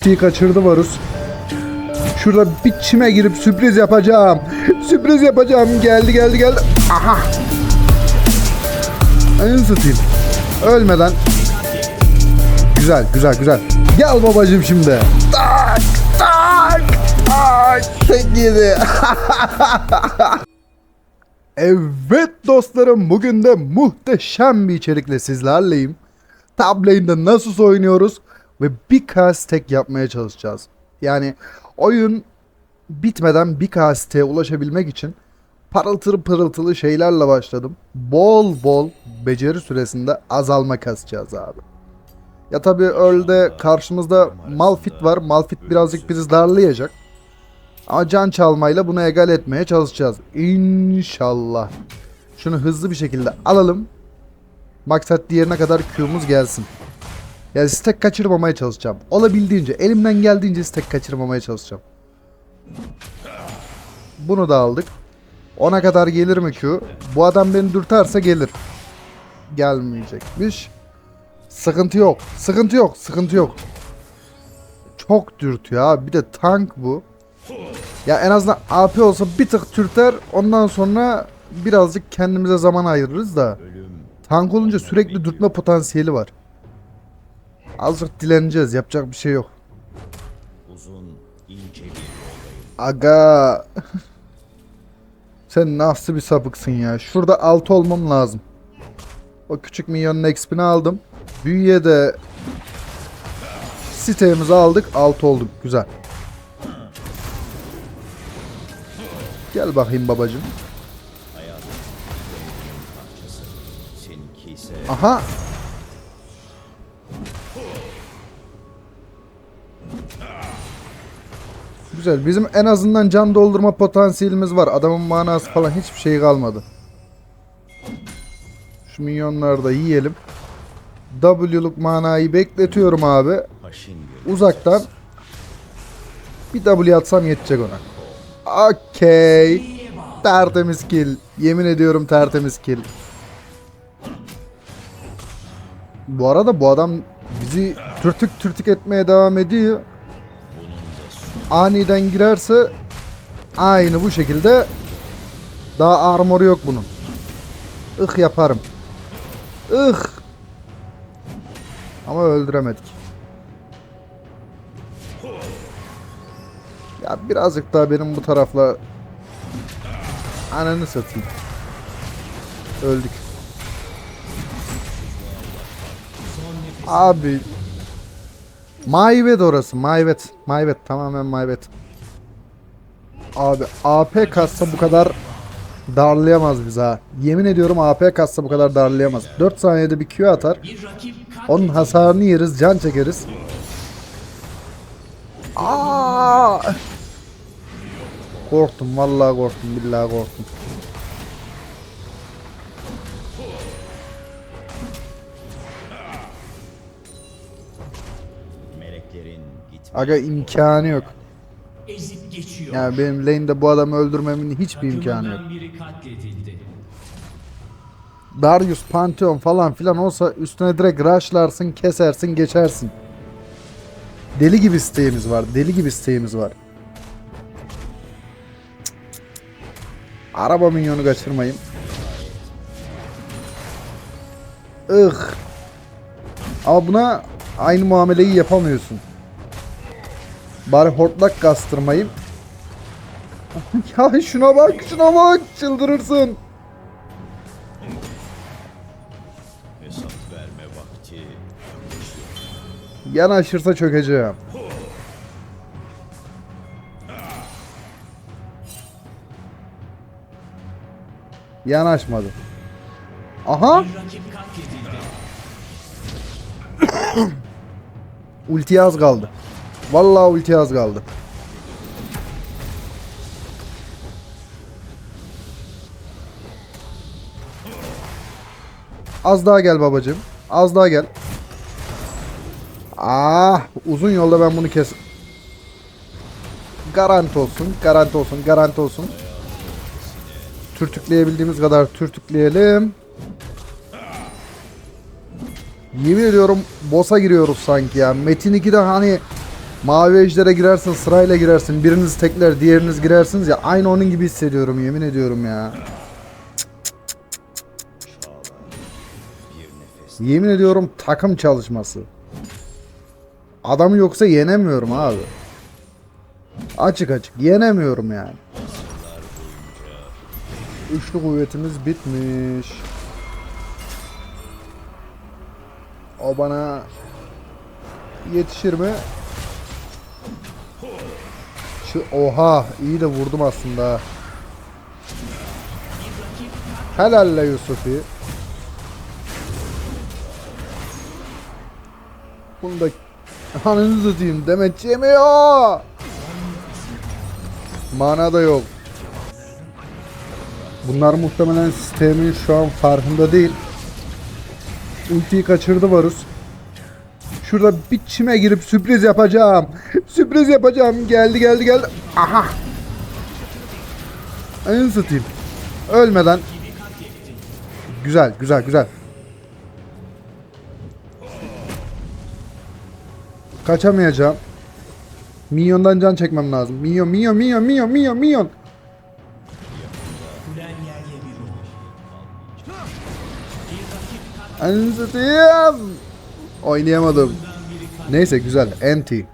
T kaçırdı Varus. Şurada bir çime girip sürpriz yapacağım. Sürpriz yapacağım. Geldi geldi geldi. Aha. En satayım. Ölmeden. Güzel güzel güzel. Gel babacım şimdi. Tak tak. Tek yedi. evet dostlarım bugün de muhteşem bir içerikle sizlerleyim. Tab lane'de nasıl oynuyoruz ve bir tek yapmaya çalışacağız. Yani oyun bitmeden bir kasteye ulaşabilmek için parıltılı pırıltılı şeylerle başladım. Bol bol beceri süresinde azalma kasacağız abi. Ya tabi Earl'de karşımızda Malfit var. Malfit birazcık bizi darlayacak. Ama can çalmayla bunu egal etmeye çalışacağız. İnşallah. Şunu hızlı bir şekilde alalım. Maksat diğerine kadar Q'muz gelsin. Yani stack kaçırmamaya çalışacağım. Olabildiğince, elimden geldiğince stack kaçırmamaya çalışacağım. Bunu da aldık. Ona kadar gelir mi Q? Bu adam beni dürterse gelir. Gelmeyecekmiş. Sıkıntı yok. Sıkıntı yok. Sıkıntı yok. Çok dürtüyor abi. Bir de tank bu. Ya en azından AP olsa bir tık türter. Ondan sonra birazcık kendimize zaman ayırırız da. Tank olunca sürekli dürtme potansiyeli var. Azıcık dileneceğiz. Yapacak bir şey yok. Uzun, ince bir Aga. Sen nasıl bir sapıksın ya. Şurada 6 olmam lazım. O küçük minyonun expini aldım. Büyüye de sitemizi aldık. 6 olduk. Güzel. Gel bakayım babacım. Aha. Güzel. Bizim en azından can doldurma potansiyelimiz var. Adamın manası falan hiçbir şey kalmadı. Şu minyonları da yiyelim. W'luk manayı bekletiyorum abi. Uzaktan bir W atsam yetecek ona. Okey. Tertemiz kill. Yemin ediyorum tertemiz kill. Bu arada bu adam bizi türtük türtük etmeye devam ediyor. Aniden girerse aynı bu şekilde daha armoru yok bunun. Ih yaparım. Ih. Ama öldüremedik. Ya birazcık daha benim bu tarafla ananı satayım. Öldük. Abi Mayvet orası. Mayvet. Mayvet. Tamamen mayvet. Abi AP kassa bu kadar darlayamaz bizi ha. Yemin ediyorum AP kassa bu kadar darlayamaz. 4 saniyede bir Q atar. Onun hasarını yeriz, can çekeriz. Aa! Korktum vallahi korktum billahi korktum. Aga imkanı yok. ezip geçiyor. Yani benim lane'de bu adamı öldürmemin hiçbir imkanı yok. Takımından biri katledildi. Darius, Pantheon falan filan olsa üstüne direkt rushlarsın, kesersin, geçersin. Deli gibi isteğimiz var. Deli gibi isteğimiz var. Araba minyonu kaçırmayın. Ih. Ama buna aynı muameleyi yapamıyorsun. Bari hortlak kastırmayayım. ya şuna bak, şuna bak, çıldırırsın. hesap verme vakti Yanaşırsa çökeceğim. Yanaşmadı. Aha! Ulti az kaldı. Vallahi ulti az kaldı. Az daha gel babacığım. Az daha gel. Ah, uzun yolda ben bunu kes. Garanti olsun, garanti olsun, garanti olsun. Türtükleyebildiğimiz kadar türtükleyelim. Yemin ediyorum boss'a giriyoruz sanki ya. Metin 2'de hani Mavi ejdere girersin sırayla girersin. Biriniz tekler diğeriniz girersiniz ya. Aynı onun gibi hissediyorum yemin ediyorum ya. Yemin ediyorum takım çalışması. Adamı yoksa yenemiyorum abi. Açık açık yenemiyorum yani. Üçlü kuvvetimiz bitmiş. O bana yetişir mi? Şu oha iyi de vurdum aslında. Helalle Yusuf'i. Bunu da anınızı satayım demet yemiyor. Mana da yok. Bunlar muhtemelen sistemin şu an farkında değil. Ultiyi kaçırdı Varus. Şurada bir çime girip sürpriz yapacağım. Sürpriz yapacağım. Geldi geldi geldi. Aha. Ananı satayım. Ölmeden. Güzel güzel güzel. Kaçamayacağım. Minyondan can çekmem lazım. Minyon, minyon, minyon, minyon, minyon, minyon. Kulen Oynayamadım. Neyse güzel. Anti.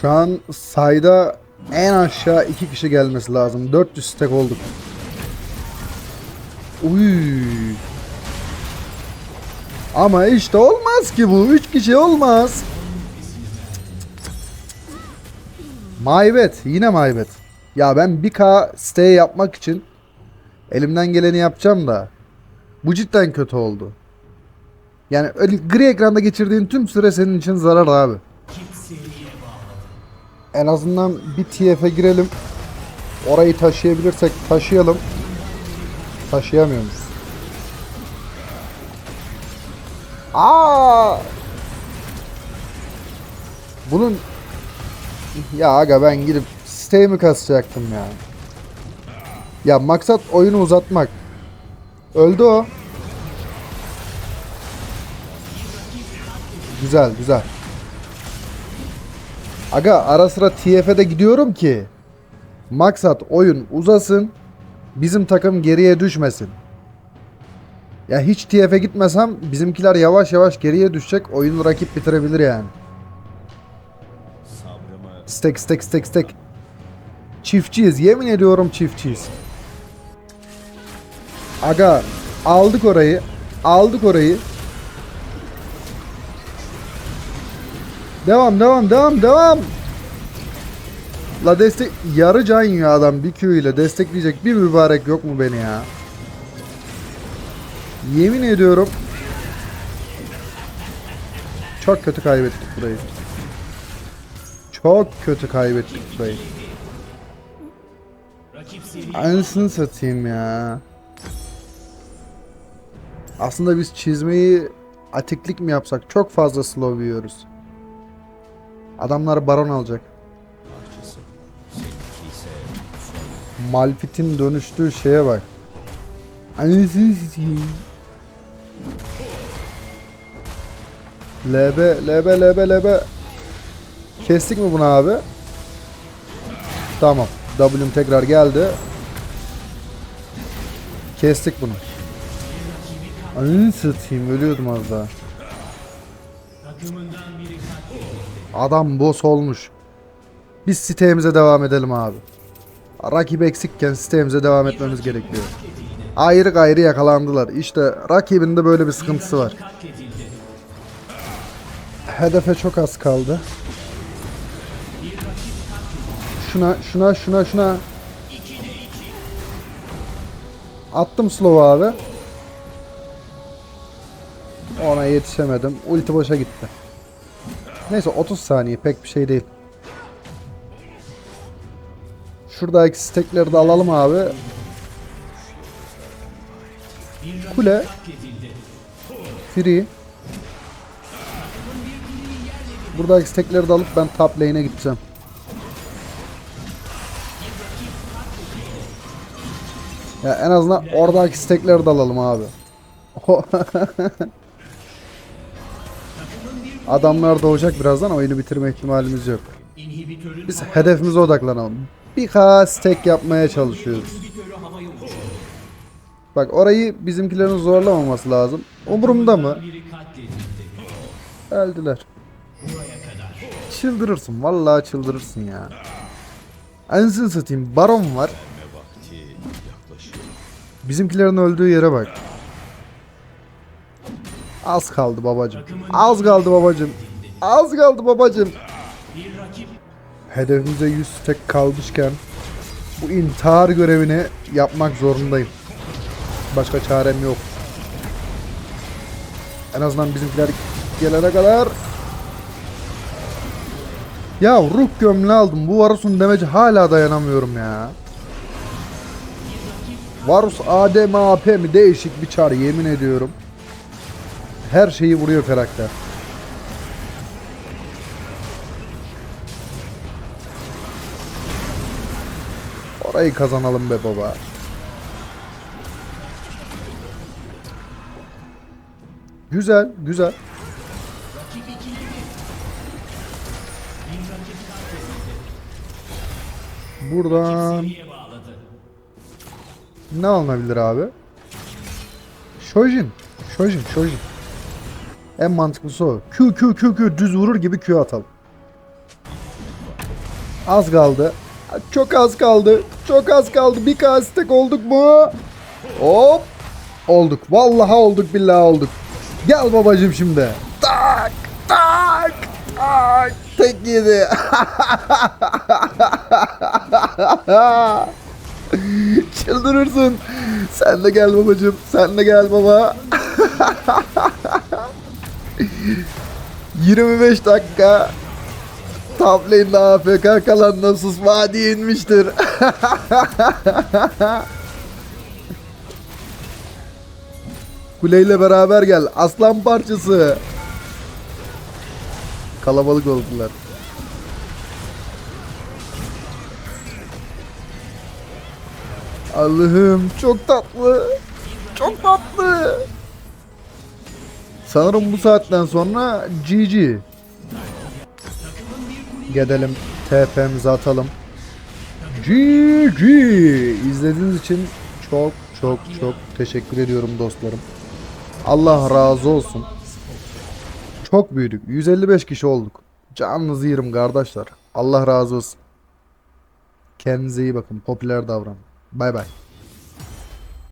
Şu an sayda en aşağı iki kişi gelmesi lazım. 400 stack olduk. Uy. Ama işte olmaz ki bu. 3 kişi olmaz. Maybet. Yine maybet. Ya ben 1K stay yapmak için elimden geleni yapacağım da bu cidden kötü oldu. Yani öyle gri ekranda geçirdiğin tüm süre senin için zarar abi. En azından bir TF'e girelim. Orayı taşıyabilirsek taşıyalım. Taşıyamıyoruz. Aa! Bunun ya aga ben gidip siteyi mi kasacaktım ya? Ya maksat oyunu uzatmak. Öldü o. Güzel güzel. Aga ara sıra TF'e de gidiyorum ki maksat oyun uzasın bizim takım geriye düşmesin. Ya hiç TF'e gitmesem bizimkiler yavaş yavaş geriye düşecek oyunu rakip bitirebilir yani. Stek stek stek stek. Çiftçiyiz yemin ediyorum çiftçiyiz. Aga aldık orayı. Aldık orayı. Devam devam devam devam. La destek yarı can yiyor adam bir Q ile destekleyecek bir mübarek yok mu beni ya? Yemin ediyorum. Çok kötü kaybettik burayı. Çok kötü kaybettik burayı. Anasını satayım ya. Aslında biz çizmeyi atiklik mi yapsak çok fazla slow yiyoruz. Adamlar baron alacak. Malfit'in dönüştüğü şeye bak. LB, LB, LB, LB. Kestik mi bunu abi? Tamam. W'm tekrar geldi. Kestik bunu. Anasını satayım ölüyordum az daha. Adam boss olmuş. Biz sitemize devam edelim abi. Rakip eksikken sitemize devam etmemiz gerekiyor. Ayrı gayrı yakalandılar. İşte rakibin de böyle bir sıkıntısı var. Hedefe çok az kaldı. Şuna, şuna, şuna, şuna. Attım slow abi. Ona yetişemedim. Ulti boşa gitti. Neyse 30 saniye pek bir şey değil. Şuradaki stekleri de alalım abi. Kule. Free. Buradaki stekleri de alıp ben top lane'e gideceğim. Ya en azından oradaki stekleri de alalım abi. Adamlar doğacak birazdan oyunu bitirme ihtimalimiz yok. Biz hedefimize odaklanalım. Bir stack yapmaya çalışıyoruz. Bak orayı bizimkilerin zorlamaması lazım. Umurumda mı? Öldüler. Çıldırırsın. Vallahi çıldırırsın ya. Anasını satayım. Baron var. Bizimkilerin öldüğü yere bak. Az kaldı babacım. Az kaldı babacım. Az kaldı babacım. Hedefimize 100 tek kalmışken bu intihar görevini yapmak zorundayım. Başka çarem yok. En azından bizimkiler gelene kadar ya ruh gömleği aldım. Bu Varus'un demeci hala dayanamıyorum ya. Varus ADM AP mi değişik bir çar yemin ediyorum. Her şeyi vuruyor karakter. Orayı kazanalım be baba. Güzel, güzel. Buradan ne alınabilir abi? Shojin. Shojin, Shojin. En mantıklısı o. Q, Q, Q, Q. Düz vurur gibi Q atalım. Az kaldı. Çok az kaldı. Çok az kaldı. Bir kastek olduk mu? Hop. Olduk. Vallahi olduk billahi olduk. Gel babacım şimdi. Tak tak tak. Tek yedi. Çıldırırsın. Sen de gel babacım. Sen de gel baba. 25 dakika Top lane'de AFK kalan Nasus vadi inmiştir. Kuleyle beraber gel. Aslan parçası. Kalabalık oldular. Allah'ım çok tatlı. Çok tatlı. Sanırım bu saatten sonra GG. Gidelim TP'mizi atalım. GG. İzlediğiniz için çok çok çok teşekkür ediyorum dostlarım. Allah razı olsun. Çok büyüdük. 155 kişi olduk. Canınızı yerim kardeşler. Allah razı olsun. Kendinize iyi bakın. Popüler davranın. Bay bay.